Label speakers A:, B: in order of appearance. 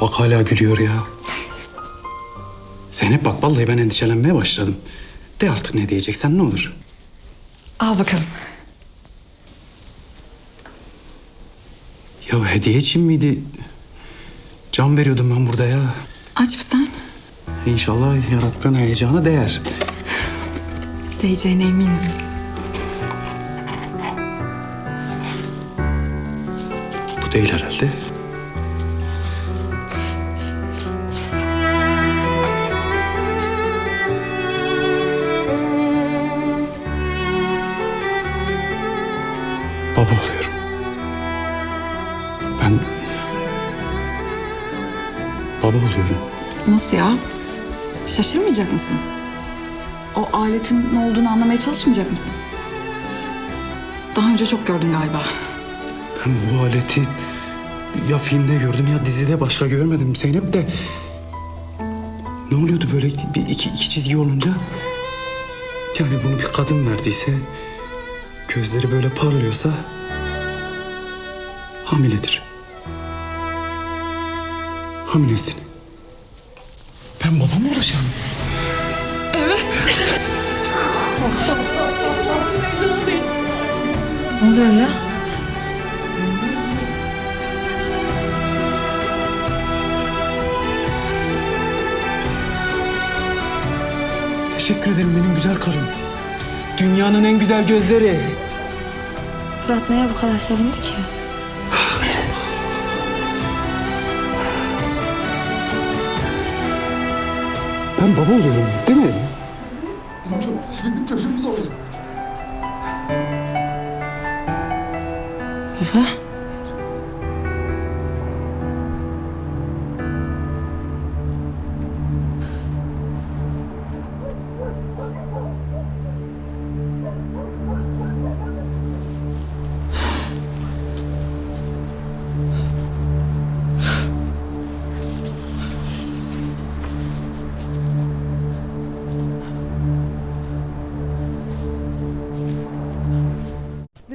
A: Bak hala gülüyor ya. Zeynep bak vallahi ben endişelenmeye başladım. De artık ne diyeceksen ne olur.
B: Al bakalım.
A: Ya hediye için miydi? Can veriyordum ben burada ya.
B: Aç mı sen?
A: İnşallah yarattığın heyecana değer.
B: Değeceğine eminim.
A: Bu değil herhalde. Baba oluyorum. Ben baba oluyorum.
B: Nasıl ya? Şaşırmayacak mısın? O aletin ne olduğunu anlamaya çalışmayacak mısın? Daha önce çok gördün galiba.
A: Ben bu aleti ya filmde gördüm ya dizide başka görmedim Zeynep de. Ne oluyordu böyle bir iki, iki çizgi olunca? Yani bunu bir kadın verdiyse, gözleri böyle parlıyorsa hamiledir. Hamilesin. Ben babam olacağım.
C: Ne oluyor ya?
A: Teşekkür ederim benim güzel karım. Dünyanın en güzel gözleri.
C: Fırat neye bu kadar sevindi ki?
A: Ben baba oluyorum değil mi? Bizim, çocuk, bizim çocuğumuz olacak.
C: Baba.